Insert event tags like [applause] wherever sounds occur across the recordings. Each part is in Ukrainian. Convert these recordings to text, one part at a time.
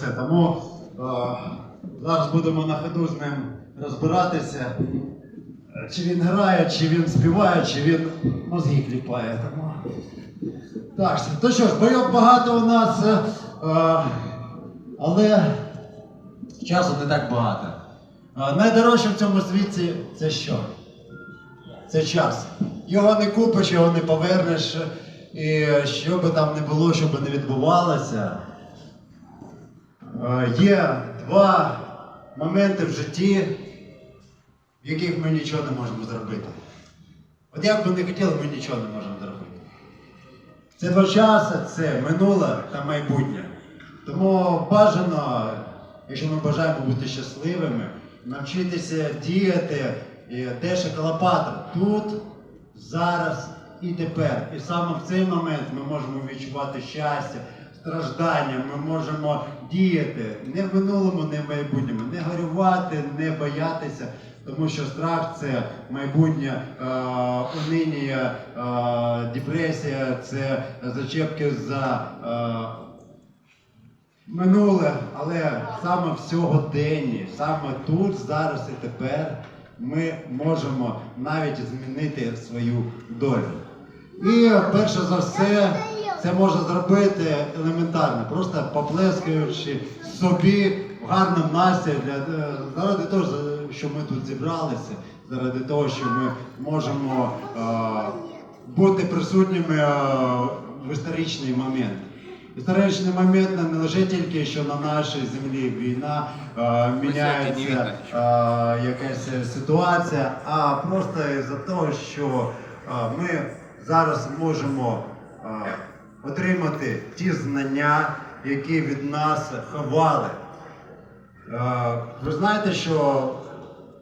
Це тому е, зараз будемо на ходу з ним розбиратися, чи він грає, чи він співає, чи він мозги кліпає. Тому... Так, то що ж, бойок багато у нас, е, е, але часу не так багато. Е, найдорожче в цьому світі це що? Це час. Його не купиш, його не повернеш. І що би там не було, що би не відбувалося. Е, Є два моменти в житті, в яких ми нічого не можемо зробити. От як би не хотіли, ми нічого не можемо зробити. Це два часи, це минуле та майбутнє. Тому бажано, якщо ми бажаємо бути щасливими, навчитися діяти і де шоколопатор тут, зараз і тепер. І саме в цей момент ми можемо відчувати щастя, страждання, ми можемо діяти не в минулому, не в майбутньому, не горювати, не боятися. Тому що страх це майбутнє е, е, депресія, це зачепки за е, минуле, але саме в сьогоденні, саме тут, зараз і тепер ми можемо навіть змінити свою долю. І перше за все, це можна зробити елементарно, просто поплескаючи собі в гарному настрій для е, заради того, що ми тут зібралися, заради того, що ми можемо е, бути присутніми е, в історичний момент. Історичний момент не лише тільки, що на нашій землі війна е, міняється е, якась ситуація, а просто із-за того, що е, ми зараз можемо е, отримати ті знання, які від нас ховали. Е, Ви знаєте, що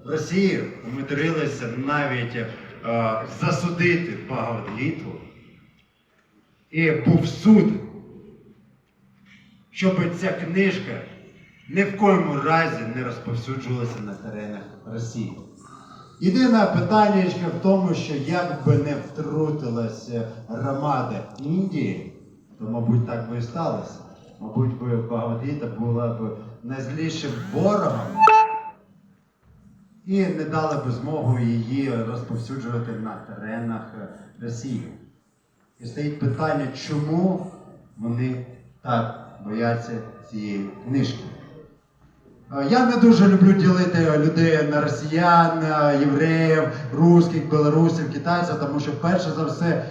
в Росії умудрилися навіть е, засудити Багаватгіту. І був суд, щоб ця книжка ні в коєму разі не розповсюджувалася на теренах Росії. Єдине питання в тому, що як би не втрутилася громада Індії, то, мабуть, так би і сталося. Мабуть, би Багаватгіта була б найзлішим ворогом і не дали б змогу її розповсюджувати на теренах Росії. І стоїть питання, чому вони так бояться цієї книжки. Е, Я не дуже люблю ділити людей на росіян, е, євреїв, русських, білорусів, китайців, тому що перше за все е,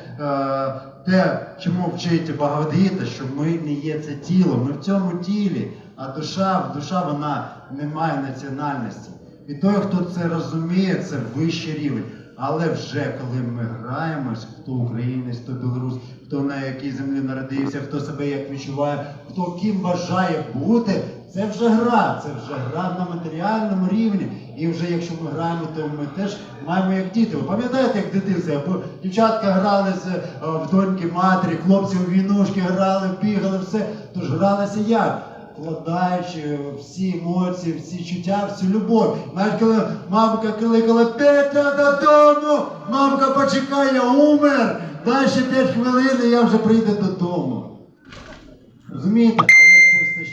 те, чому вчить Багавадгіта, що ми не є це тіло, ми в цьому тілі, а душа, душа вона не має національності. І той, хто це розуміє, це вищий рівень. Але вже коли ми граємось, хто українець, хто білорус, хто на якій землі народився, хто себе як відчуває, хто ким бажає бути, це вже гра, це вже гра на матеріальному рівні. І вже якщо ми граємо, то ми теж маємо як діти. Ви пам'ятаєте, як в дитинстві? Або дівчатка грали е, в доньки матері, хлопці у війнушки грали, бігали, все. Тож гралися як? Вкладаючи всі емоції, всі чуття, всю любов. Навіть коли мамка кликала Петя додому, мамка почекай, я умер. Дай ще 5 хвилин, і я вже прийду додому. Розумієте?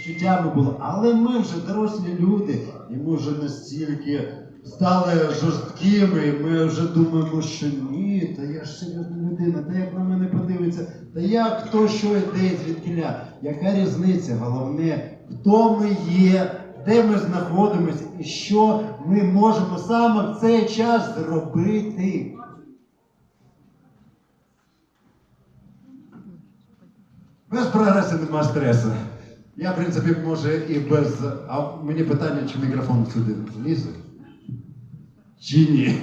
Але це все з чуттями було. Але ми вже дорослі люди, і ми вже настільки стали жорсткими, і ми вже думаємо, що ні, та я ж серйозна людина, та як на мене подивиться, та як хто що йде звідкиля. Яка різниця? Головне, хто ми є, де ми знаходимося і що ми можемо саме в цей час зробити. Без прогресу нема стресу. Я, в принципі, може і без. А мені питання, чи мікрофон сюди влізе? Чи ні?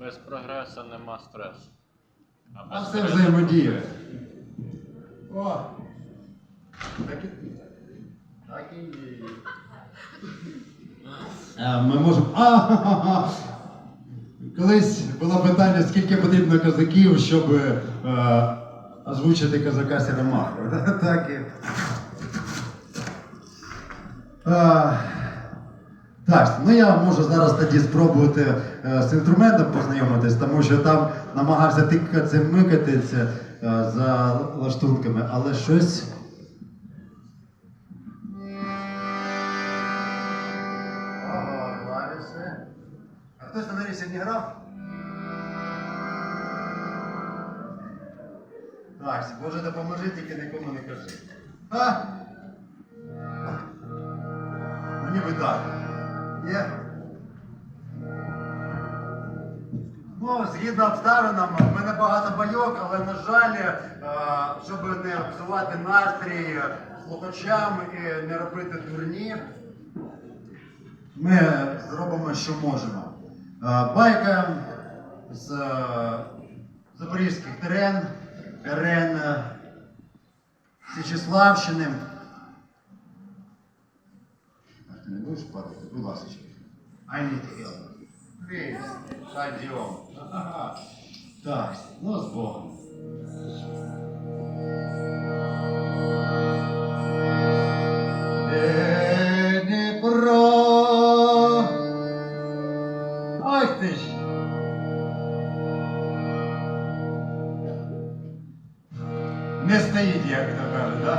Без прогресу нема стресу. А без все стресу- взаємодіє. О! Так і, так і є. А, Ми можемо. А, ха-ха-ха. Колись було питання, скільки потрібно козаків, щоб е, озвучити козака Сіромаху. [laughs] Так і. Так, ну я можу зараз тоді спробувати е, з інструментом познайомитись, тому що там намагався тикатися, микатися е, за лаштунками, але щось кажи. А? Ну ніби так. Є? Ну, згідно обставинам, в мене багато байок, але, на жаль, е, щоб не псувати настрій слухачам і не робити дурні, ми зробимо, що можемо. Е, Байка з е, запорізьких терен, терен Січеславщини. А ти не будеш падати? Будь ласка. I need help. Please, пойдем. Так, ну з Богом. Не стоїть, як то мене, так?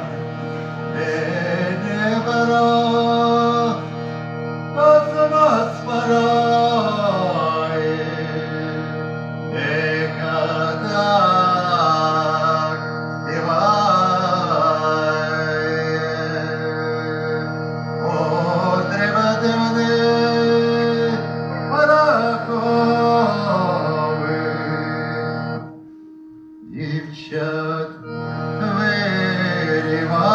ifşak ve rivat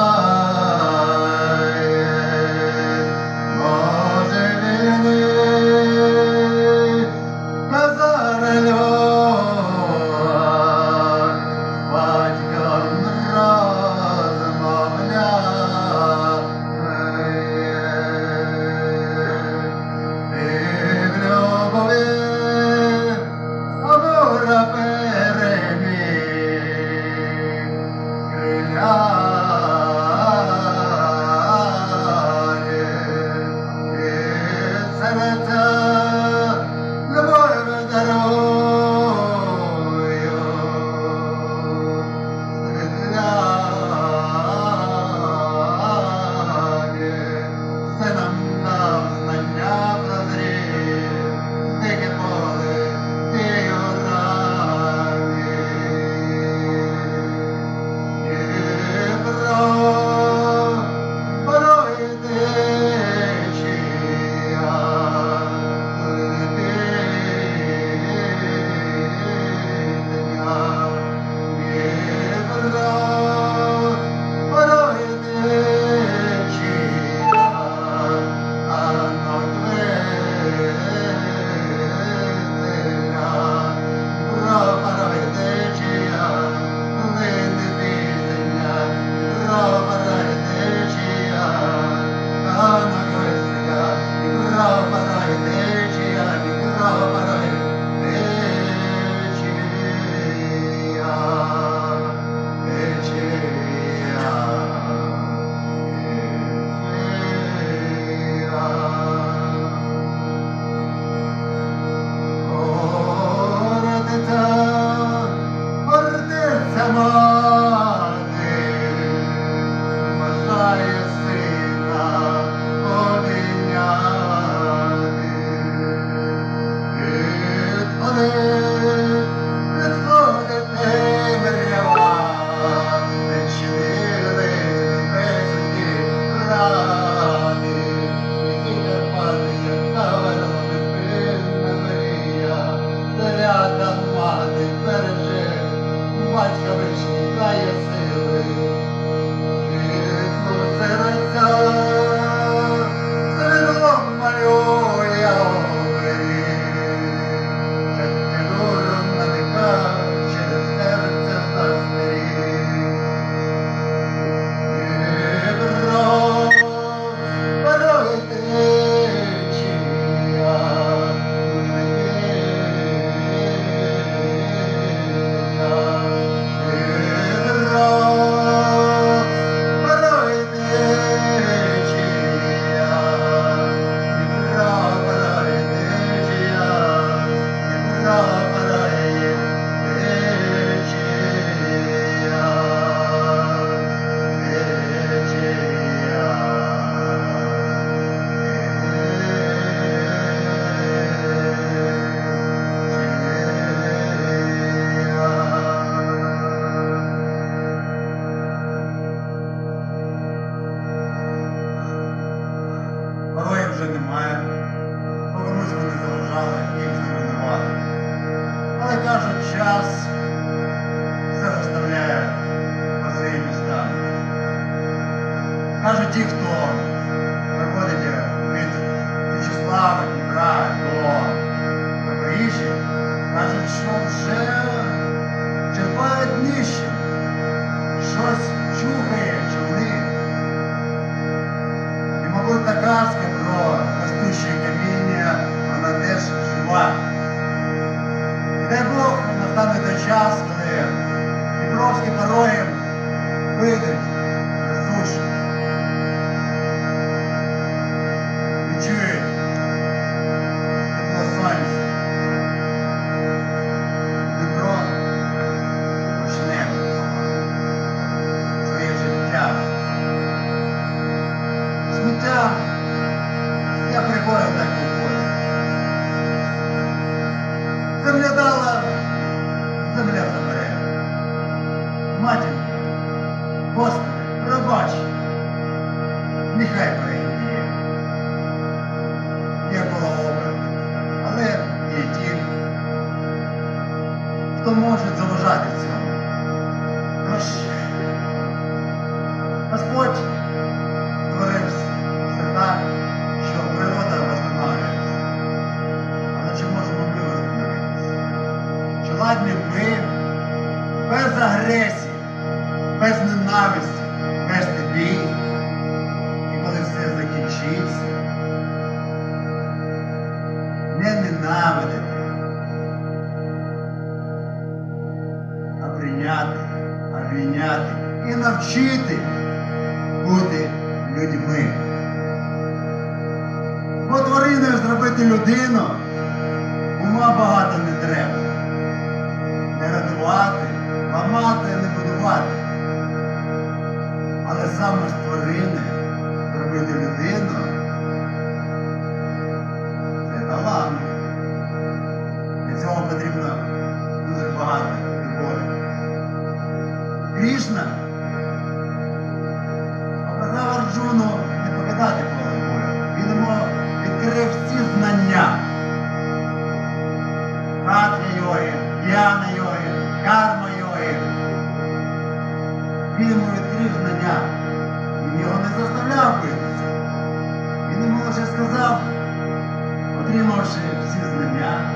хто приходить від В'ячеслава, Дніпра до Запоріжжя, кажуть, що вже черпають нижче, щось чухає човни. І, мабуть, та казка про ростуче каміння, вона теж жива. І дай Бог настане той час, коли Дніпровські парої Господи, пробач, нехай без ненависті, вести бій? І коли все закінчиться, не ненавидити, а прийняти, обійняти і навчити бути людьми. Бо твариною зробити людину ума багато не треба. Не радувати, ламати, не будувати. Але саме з тварини зробити людину це талант. Для цього потрібно дуже багато любові. Крішна показав Арджуну не покидати поле бою. Він йому відкрив всі знання. Хатня йоги, п'яна йоги, карма йоги. Він йому відкрив знання. Він його не заставляв битися. Він йому лише сказав, отримавши всі знання,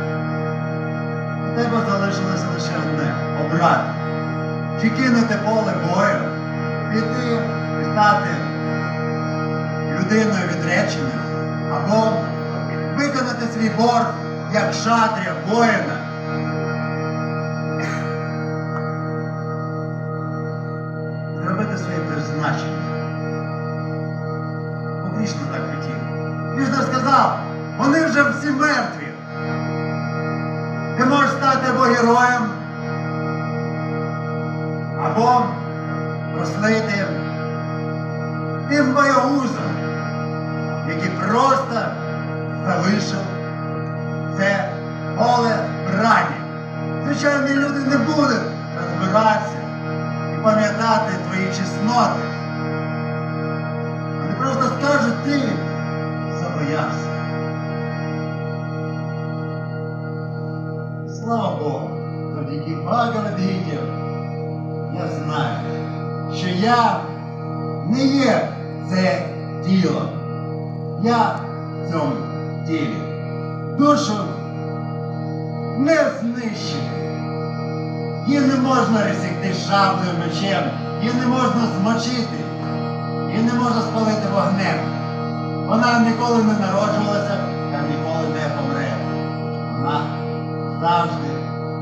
у тебе залишилося лише одне обрати. Чи кинути поле бою, піти і стати людиною відреченою, або виконати свій борг як шатря воїна. Поле брані. Звичайні люди не будуть розбиратися і пам'ятати твої чесноти. Вони просто скажуть, ти забоявся. Слава Богу, завдяки Багавадгіті я знаю, що я не є це тіло. Я в цьому тілі. Душу не знищити. Її не можна розсікти шаблею мечем, її не можна змочити, її не можна спалити вогнем. Вона ніколи не народжувалася та ніколи не помре. Вона завжди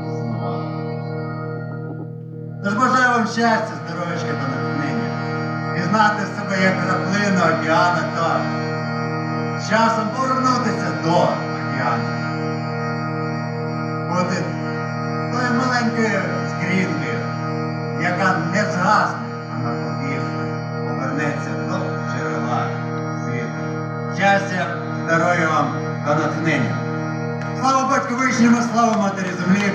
існувала. Тож бажаю вам щастя, здоров'ячка та натхнення. Пізнати себе як краплину океану та часом повернутися до яка не згасне, а навпаки повернеться до джерела світу. Щастя, здоров'я вам та натхнення. Слава батьку вишньому, слава матері землі!